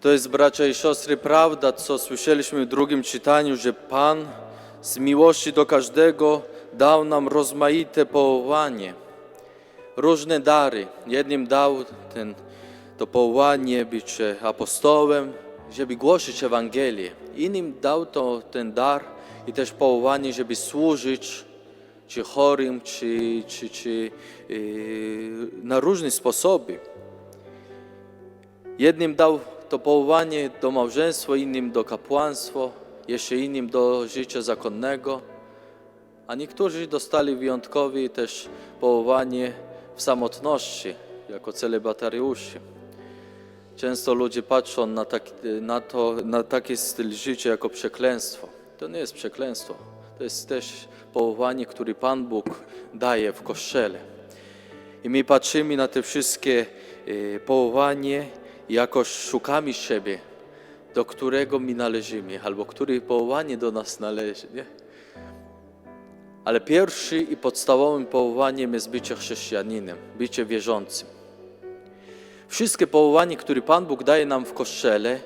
To jest, bracia i siostry, prawda, co słyszeliśmy w drugim czytaniu, że Pan z miłości do każdego dał nam rozmaite powołanie, różne dary. Jednym dał ten, to powołanie być apostołem, żeby głosić Ewangelię. Innym dał to ten dar i też powołanie, żeby służyć czy chorym, czy, czy, czy yy, na różne sposoby. Jednym dał to powołanie do małżeństwa, innym do kapłanstwa, jeszcze innym do życia zakonnego, a niektórzy dostali wyjątkowe też powołanie w samotności, jako celibatariuszy. Często ludzie patrzą na, tak, na, to, na taki styl życia jako przekleństwo. To nie jest przekleństwo, to jest też powołanie, które Pan Bóg daje w Kościele. I my patrzymy na te wszystkie e, powołanie jakoś szukamy siebie, do którego my należymy, albo które powołanie do nas należy. Nie? Ale pierwszy i podstawowym powołaniem jest bycie chrześcijaninem, bycie wierzącym. Wszystkie powołanie, które Pan Bóg daje nam w Kościele,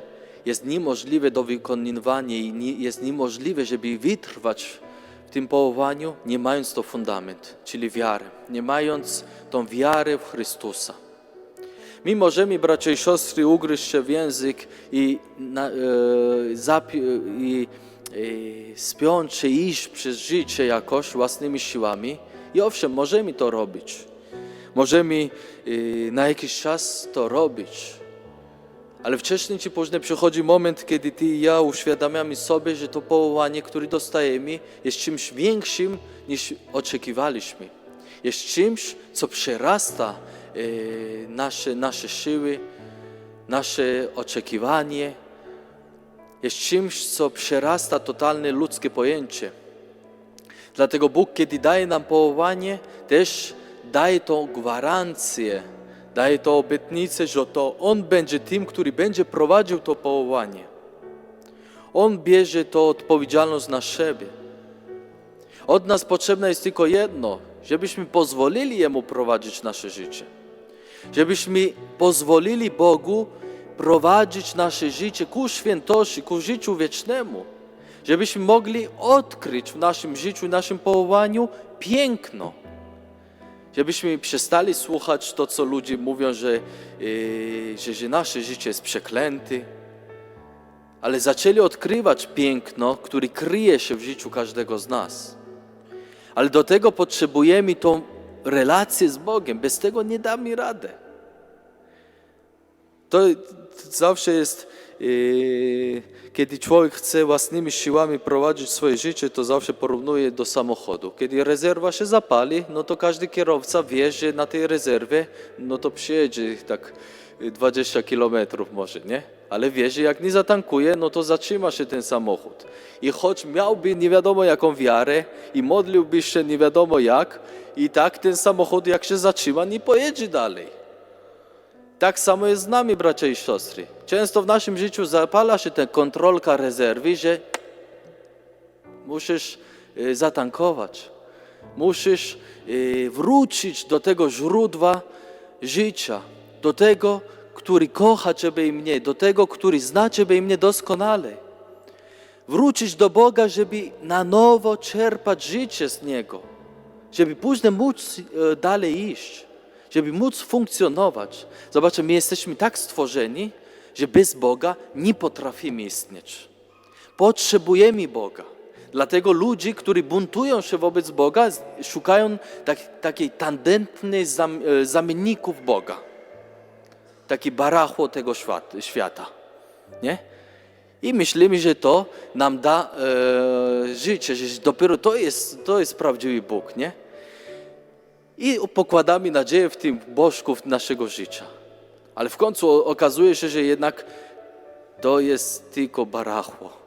jest niemożliwe do wykonywania i jest niemożliwe, żeby wytrwać w tym powołaniu, nie mając to fundament, czyli wiary, nie mając tą wiarę w Chrystusa. My możemy, bracia i siostry, ugryźć się w język i, na, e, zapi- i e, spiąć się, iść przez życie jakoś własnymi siłami. I owszem, możemy to robić. Możemy e, na jakiś czas to robić. Ale wcześniej czy później przychodzi moment, kiedy ty i ja uświadamiamy sobie, że to powołanie, które dostajemy, jest czymś większym niż oczekiwaliśmy. Jest czymś, co przerasta e, nasze, nasze siły, nasze oczekiwanie. Jest czymś, co przerasta totalne ludzkie pojęcie. Dlatego Bóg, kiedy daje nam powołanie, też daje tą gwarancję, daje to obietnicę, że to On będzie tym, który będzie prowadził to powołanie. On bierze to odpowiedzialność na siebie. Od nas potrzebne jest tylko jedno, żebyśmy pozwolili Jemu prowadzić nasze życie. Żebyśmy pozwolili Bogu prowadzić nasze życie ku świętości, ku życiu wiecznemu. Żebyśmy mogli odkryć w naszym życiu, w naszym powołaniu piękno. Żebyśmy przestali słuchać to, co ludzie mówią, że, yy, że, że nasze życie jest przeklęte, ale zaczęli odkrywać piękno, które kryje się w życiu każdego z nas. Ale do tego potrzebujemy tą relację z Bogiem. Bez tego nie damy radę. To zawsze jest, yy, kiedy człowiek chce własnymi siłami prowadzić swoje życie, to zawsze porównuje do samochodu. Kiedy rezerwa się zapali, no to każdy kierowca wie, że na tej rezerwie, no to przyjedzie tak 20 kilometrów może, nie? Ale wie, że jak nie zatankuje, no to zatrzyma się ten samochód. I choć miałby nie wiadomo jaką wiarę i modliłby się nie wiadomo jak, i tak ten samochód jak się zatrzyma, nie pojedzie dalej. Tak samo jest z nami, bracia i siostry. Często w naszym życiu zapala się ta kontrolka rezerwy, że musisz y, zatankować, musisz y, wrócić do tego źródła życia, do tego, który kocha Ciebie i mnie, do tego, który zna Ciebie i mnie doskonale. Wrócić do Boga, żeby na nowo czerpać życie z Niego, żeby później móc e, dalej iść, żeby móc funkcjonować. Zobaczcie, my jesteśmy tak stworzeni, że bez Boga nie potrafimy istnieć. Potrzebujemy Boga. Dlatego ludzie, którzy buntują się wobec Boga, szukają tak, takiej tandetnych zam, e, zamienników Boga. Takie barachło tego świat, świata. Nie? I myślimy, że to nam da e, życie, że dopiero to jest, to jest prawdziwy Bóg, nie? I pokładamy nadzieję w tym bożku naszego życia. Ale w końcu okazuje się, że jednak to jest tylko barachło.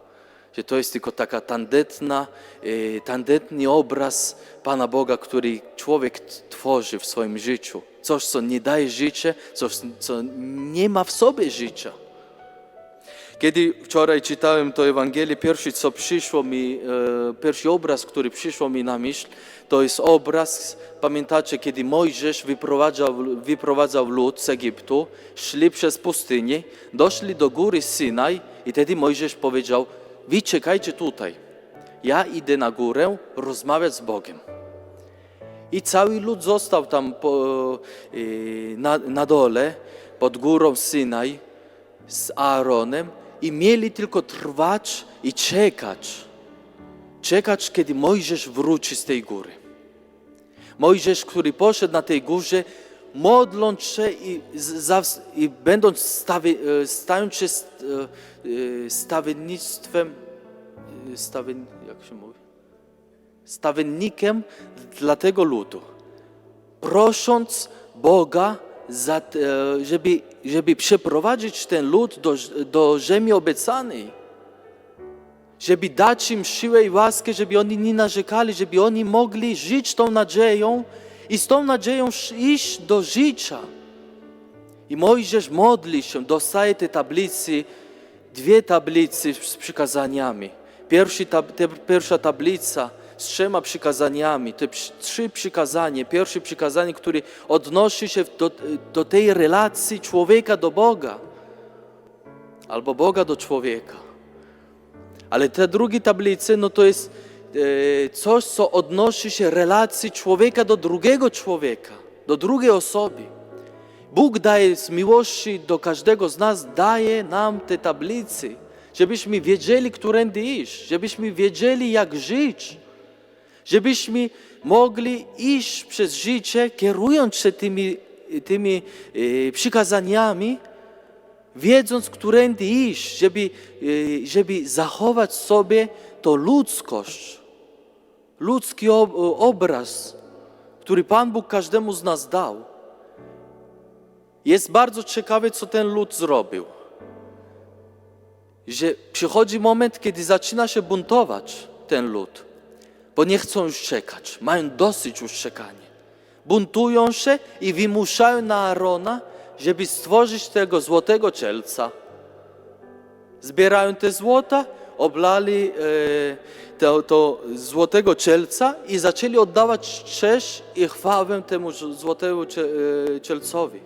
Że to jest tylko taka tandetna, e, tandetny obraz Pana Boga, który człowiek tworzy w swoim życiu. Coś, co nie daje życia, coś, co nie ma w sobie życia. Kiedy wczoraj czytałem to Ewangelię, pierwszy co przyszło mi, e, pierwszy obraz, który przyszło mi na myśl, to jest obraz, pamiętacie, kiedy Mojżesz wyprowadzał, wyprowadzał lud z Egiptu, szli przez pustynię, doszli do góry Synaj i wtedy Mojżesz powiedział, wy czekajcie tutaj, ja idę na górę rozmawiać z Bogiem. I cały lud został tam po, y, na, na dole, pod górą Synaj, z Aaronem i mieli tylko trwać i czekać. Czekać, kiedy Mojżesz wróci z tej góry. Mojżesz, który poszedł na tej górze, modląc się i, i będąc stawi, e, stając się e, e, stawiennictwem, stawien, jak się mówi? Stawiennikiem dla tego ludu prosząc Boga, za, żeby, żeby przeprowadzić ten lud do, do ziemi obiecanej, żeby dać im siłę i łaskę, żeby oni nie narzekali, żeby oni mogli żyć tą nadzieją i z tą nadzieją iść do życia. I Mojżesz modli się, dostaje te tablicy, dwie tablice z przykazaniami. Te, pierwsza tablica z trzema przykazaniami, te trzy przykazania. Pierwsze przykazanie, które odnosi się do, do tej relacji człowieka do Boga, albo Boga do człowieka. Ale te drugie tablice, no to jest coś, co odnosi się relacji człowieka do drugiego człowieka, do drugiej osoby. Bóg daje z miłości do każdego z nas, daje nam te tablice, żebyśmy wiedzieli, którędy iść, żebyśmy wiedzieli, jak żyć, żebyśmy mogli iść przez życie, kierując się tymi, tymi e, przykazaniami, wiedząc, którędy iść, żeby, e, żeby zachować sobie to ludzkość, ludzki ob- obraz, który Pan Bóg każdemu z nas dał. Jest bardzo ciekawe, co ten lud zrobił. Że przychodzi moment, kiedy zaczyna się buntować ten lud, bo nie chcą już czekać, mają dosyć już czekania. Buntują się i wymuszają na Arona, żeby stworzyć tego złotego cielca. Zbierają te złota, oblali e, to, to złotego cielca i zaczęli oddawać cześć i chwałę temu złotemu e, cielcowi.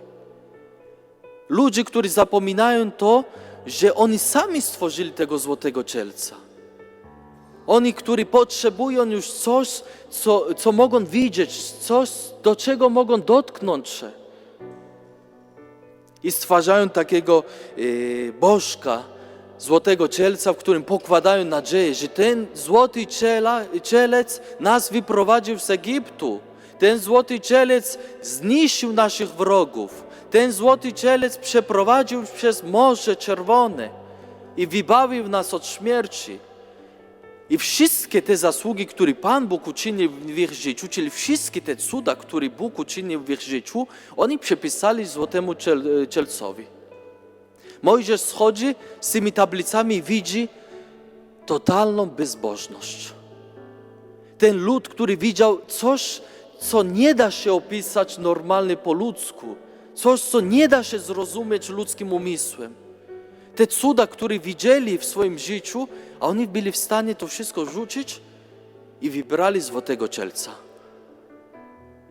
Ludzie, którzy zapominają to, że oni sami stworzyli tego złotego cielca. Oni, którzy potrzebują już coś, co, co mogą widzieć, coś, do czego mogą dotknąć się. I stwarzają takiego e, bożka, złotego cielca, w którym pokładają nadzieję, że ten złoty ciela, cielec nas wyprowadził z Egiptu. Ten złoty cielec zniszczył naszych wrogów. Ten złoty cielec przeprowadził przez Morze Czerwone i wybawił nas od śmierci. I wszystkie te zasługi, które Pan Bóg uczynił w ich życiu, czyli wszystkie te cuda, które Bóg uczynił w ich życiu, oni przepisali złotemu ciel, cielcowi. Mojżesz schodzi z tymi tablicami i widzi totalną bezbożność. Ten lud, który widział coś, co nie da się opisać normalnie po ludzku, coś, co nie da się zrozumieć ludzkim umysłem. Te cuda, które widzieli w swoim życiu, a oni byli w stanie to wszystko rzucić i wybrali złotego cielca.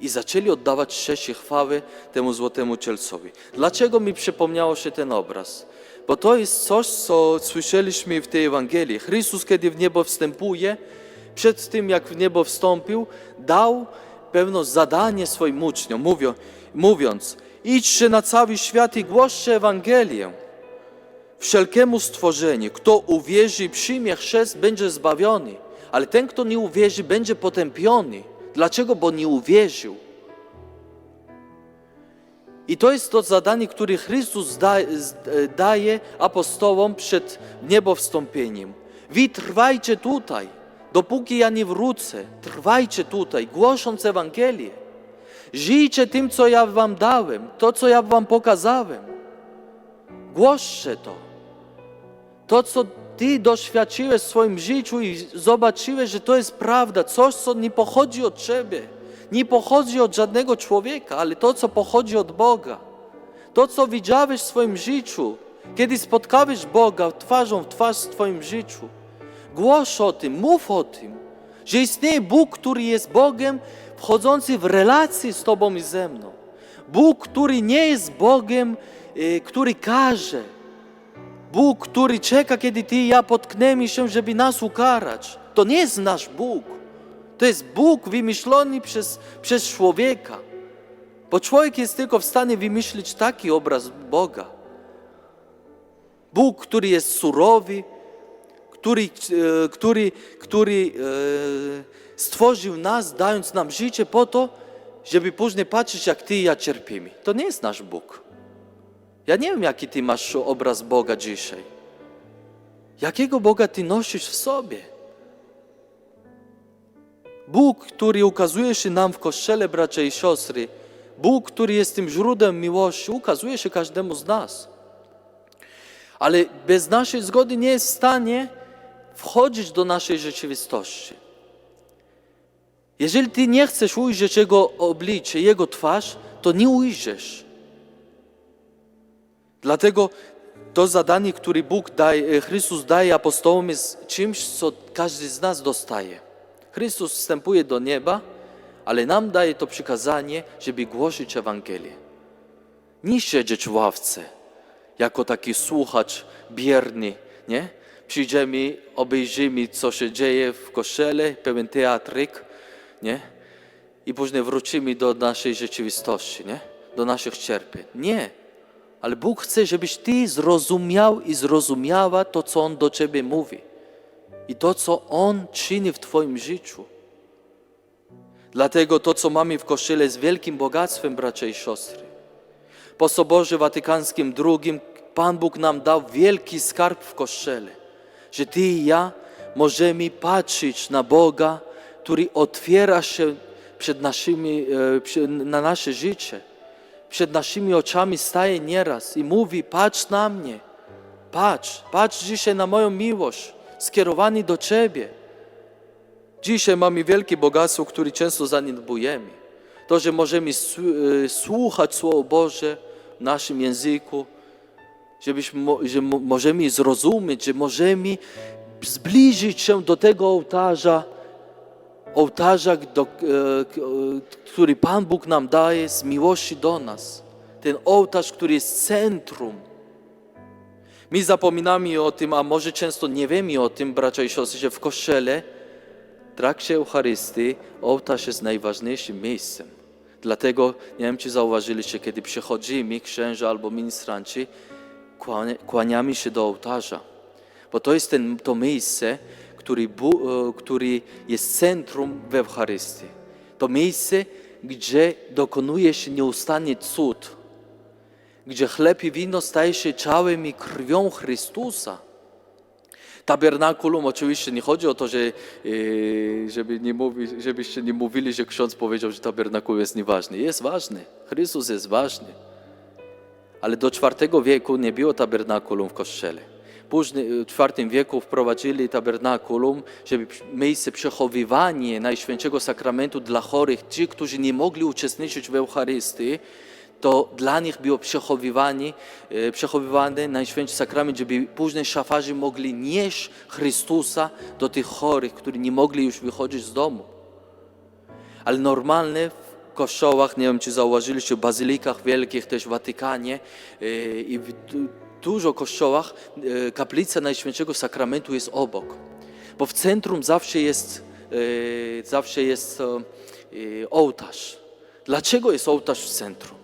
I zaczęli oddawać cześć i chwałę temu złotemu cielcowi. Dlaczego mi przypomniało się ten obraz? Bo to jest coś, co słyszeliśmy w tej Ewangelii. Chrystus, kiedy w niebo wstępuje, przed tym jak w niebo wstąpił, dał pewne zadanie swoim uczniom, mówią, mówiąc: idźcie na cały świat i głoście Ewangelię wszelkiemu stworzeniu. Kto uwierzy i przyjmie chrzest, będzie zbawiony, ale ten, kto nie uwierzy, będzie potępiony. Dlaczego? Bo nie uwierzył. I to jest to zadanie, które Chrystus e, daje apostołom przed niebowstąpieniem. Wy trwajcie tutaj, dopóki ja nie wrócę. Trwajcie tutaj, głosząc Ewangelię. Żyjcie tym, co ja wam dałem, to, co ja wam pokazałem. Głoście to. To, co Ty doświadczyłeś w swoim życiu i zobaczyłeś, że to jest prawda, coś, co nie pochodzi od Ciebie, nie pochodzi od żadnego człowieka, ale to, co pochodzi od Boga. To, co widziałeś w swoim życiu Kiedy spotkałeś Boga twarzą w twarz w Twoim życiu, głoś o tym, mów o tym, że istnieje Bóg, który jest Bogiem wchodzący w relację z Tobą i ze mną. Bóg, który nie jest Bogiem, y, który każe. Bóg, który czeka, kiedy Ty i ja potkniemy się, żeby nas ukarać. To nie jest nasz Bóg. To jest Bóg wymyślony przez, przez człowieka. Bo człowiek jest tylko w stanie wymyślić taki obraz Boga. Bóg, który jest surowy, który, e, który, który e, stworzył nas, dając nam życie po to, żeby później patrzeć, jak Ty i ja cierpimy. To nie jest nasz Bóg. Ja nie wiem, jaki Ty masz obraz Boga dzisiaj. Jakiego Boga Ty nosisz w sobie? Bóg, który ukazuje się nam w Kościele, bracia i siostry, Bóg, który jest tym źródłem miłości, ukazuje się każdemu z nas. Ale bez naszej zgody nie jest w stanie wchodzić do naszej rzeczywistości. Jeżeli Ty nie chcesz ujrzeć Jego oblicze, Jego twarz, to nie ujrzysz. Dlatego to zadanie, które Bóg daje, Chrystus daje apostołom jest czymś, co każdy z nas dostaje. Chrystus wstępuje do nieba, ale nam daje to przykazanie, żeby głosić Ewangelię. Nie siedzieć w ławce, jako taki słuchacz bierny, nie? Przyjdziemy, obejrzymy, co się dzieje w kościele, pełen teatryk, nie? I później wrócimy do naszej rzeczywistości, nie? Do naszych cierpień. Nie. Ale Bóg chce, żebyś Ty zrozumiał i zrozumiała to, co On do Ciebie mówi. I to, co On czyni w Twoim życiu. Dlatego to, co mamy w Kościele jest wielkim bogactwem, bracia i siostry. Po Soborze Watykańskim II Pan Bóg nam dał wielki skarb w Kościele, że Ty i ja możemy patrzeć na Boga, który otwiera się przed naszymi, e, na nasze życie. Przed naszymi oczami staje nieraz i mówi: Patrz na mnie, patrz, patrz dzisiaj na moją miłość, skierowany do Ciebie. Dzisiaj mamy wielkie bogactwo, które często zaniedbujemy. To, że możemy e, słuchać Słowo Boże w naszym języku, żebyśmy, że mo- możemy zrozumieć, że możemy zbliżyć się do tego ołtarza, ołtarza, do, e, e, który Pan Bóg nam daje z miłości do nas. Ten ołtarz, który jest centrum. My zapominamy o tym, a może często nie wiemy o tym, bracia i siostry, że w Kościele w trakcie Eucharystii ołtarz jest najważniejszym miejscem. Dlatego, nie wiem czy zauważyliście, kiedy przychodzimy, księża albo ministranci, kłania- kłaniamy się do ołtarza. Bo to jest ten, to miejsce, który, e, który jest centrum w Eucharystii. To miejsce, gdzie dokonuje się nieustannie cud. Gdzie chleb i wino staje się ciałem i krwią Chrystusa. Tabernakulum oczywiście nie chodzi o to, że, e, żeby nie mówi, żebyście nie mówili, że ksiądz powiedział, że tabernakulum jest nieważny. Jest ważny. Chrystus jest ważny. Ale do IV wieku nie było tabernakulum w kościele. Później w IV wieku wprowadzili tabernakulum, żeby miejsce przechowywania Najświętszego Sakramentu dla chorych, ci, którzy nie mogli uczestniczyć w Eucharystii, to dla nich było przechowywanie, e, przechowywany Najświętszy Sakrament, żeby później szafarze mogli nieść Chrystusa do tych chorych, którzy nie mogli już wychodzić z domu. Ale normalne w kościołach, nie wiem czy zauważyliście, w bazylikach wielkich, też w Watykanie e, i w dużo kościołach e, kaplica Najświętszego Sakramentu jest obok. Bo w centrum zawsze jest, e, zawsze jest e, ołtarz. Dlaczego jest ołtarz w centrum?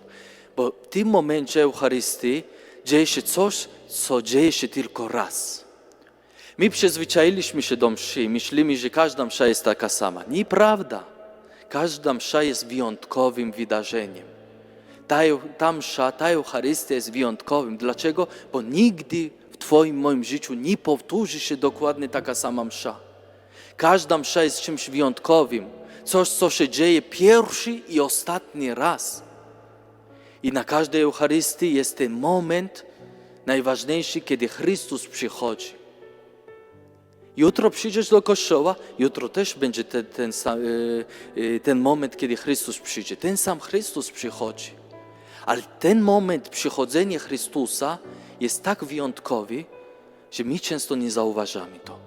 Bo w tym momencie Eucharystii dzieje się coś, co dzieje się tylko raz. My przyzwyczailiśmy się do mszy myślimy, że każda msza jest taka sama. Nieprawda. Każda msza jest wyjątkowym wydarzeniem. Ta, eu- ta msza, ta Eucharystia jest wyjątkowym. Dlaczego? Bo nigdy w Twoim, moim życiu nie powtórzy się dokładnie taka sama msza. Każda msza jest czymś wyjątkowym. Coś, co się dzieje pierwszy i ostatni raz. I na każdej Eucharystii jest ten moment najważniejszy, kiedy Chrystus przychodzi. Jutro przyjdziesz do kościoła, jutro też będzie ten, ten, sam, y, y, ten moment, kiedy Chrystus przyjdzie. Ten sam Chrystus przychodzi. Ale ten moment przychodzenia Chrystusa jest tak wyjątkowy, że my często nie zauważamy to.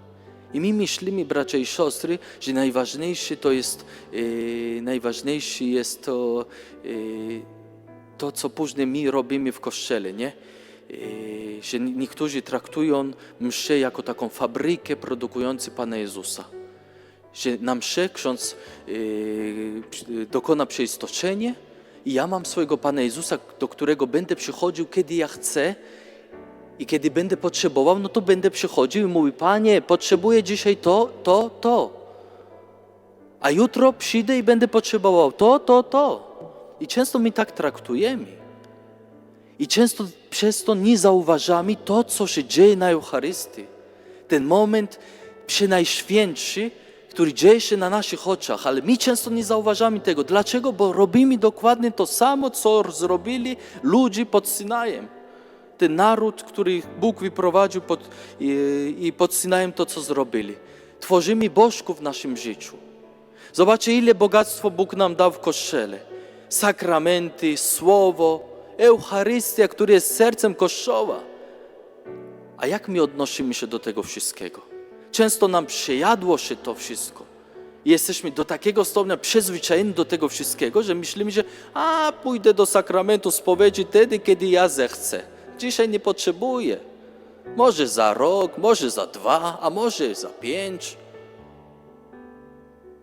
I my myślimy, bracia i siostry, że najważniejsze to jest, e, najważniejsze jest to, e, to, co później my robimy w kościele, nie? E, że niektórzy traktują mszę jako taką fabrykę produkującą Pana Jezusa. Że na mszę ksiądz e, dokona przeistoczenie i ja mam swojego Pana Jezusa, do którego będę przychodził, kiedy ja chcę i kiedy będę potrzebował, no to będę przychodził i mówił, Panie, potrzebuję dzisiaj to, to, to. A jutro przyjdę i będę potrzebował to, to, to. I często my tak traktujemy. I często przez to nie zauważamy to, co się dzieje na Eucharystii. Ten moment przenajświętszy, który dzieje się na naszych oczach, ale my często nie zauważamy tego. Dlaczego? Bo robimy dokładnie to samo, co zrobili ludzie pod Synajem. Ten naród, który Bóg wyprowadził pod, i, i pod Synajem to, co zrobili. Tworzymy bożków w naszym życiu. Zobaczcie, ile bogactwo Bóg nam dał w Kościele. Sakramenty, Słowo, Eucharystia, który jest sercem Kościoła. A jak my odnosimy się do tego wszystkiego? Często nam przejadło się to wszystko. Jesteśmy do takiego stopnia przyzwyczajeni do tego wszystkiego, że myślimy, że a pójdę do sakramentu spowiedzi wtedy, kiedy ja zechcę. Dzisiaj nie potrzebuję. Może za rok, może za dwa, a może za pięć.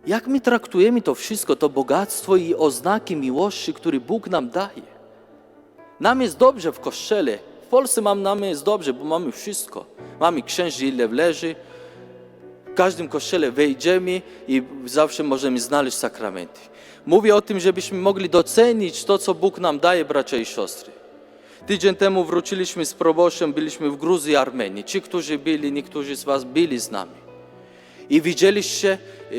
Jak my traktujemy to wszystko, to bogactwo i oznaki miłości, które Bóg nam daje? Nam jest dobrze w kościele. W Polsce mam, nam jest dobrze, bo mamy wszystko. Mamy księży, ile leży. Każdym kościele wejdziemy i zawsze możemy znaleźć sakramenty. Mówię o tym, żebyśmy mogli docenić to, co Bóg nam daje, bracia i siostry. Tydzień temu wróciliśmy z proboszczem, byliśmy w Gruzji i Armenii. Ci, którzy byli, niektórzy z Was byli z nami. I widzieliście, e,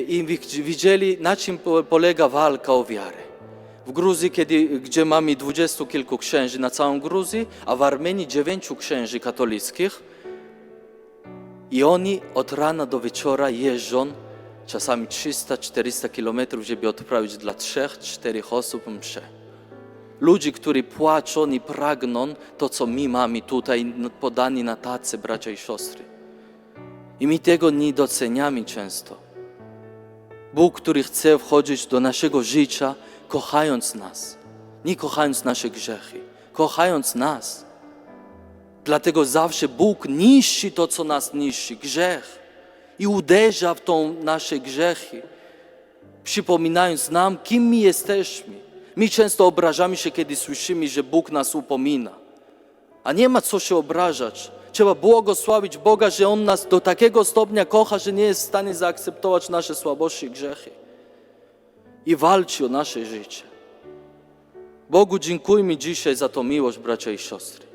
i wi- widzieli, na czym po- polega walka o wiarę. W Gruzji, kiedy, gdzie mamy dwudziestu kilku księży na całą Gruzję, a w Armenii dziewięciu księży katolickich, i oni od rana do wieczora jeżdżą czasami 300-400 kilometrów, żeby odprawić dla trzech, czterech osób mszę. Ludzi, którzy płaczą i pragną to, co my mamy tutaj podani na tacy, bracia i siostry. I my tego nie doceniamy często. Bóg, który chce wchodzić do naszego życia, kochając nas, nie kochając nasze grzechy, kochając nas. Dlatego zawsze Bóg niszczy to, co nas niszczy, grzech, i uderza w tą nasze grzechy, przypominając nam, kim my jesteśmy. My często obrażamy się, kiedy słyszymy, że Bóg nas upomina. A nie ma co się obrażać. Trzeba błogosławić Boga, że On nas do takiego stopnia kocha, że nie jest w stanie zaakceptować nasze słabości i grzechy. I walczy o nasze życie. Bogu dziękujmy dzisiaj za tą miłość, bracia i siostry.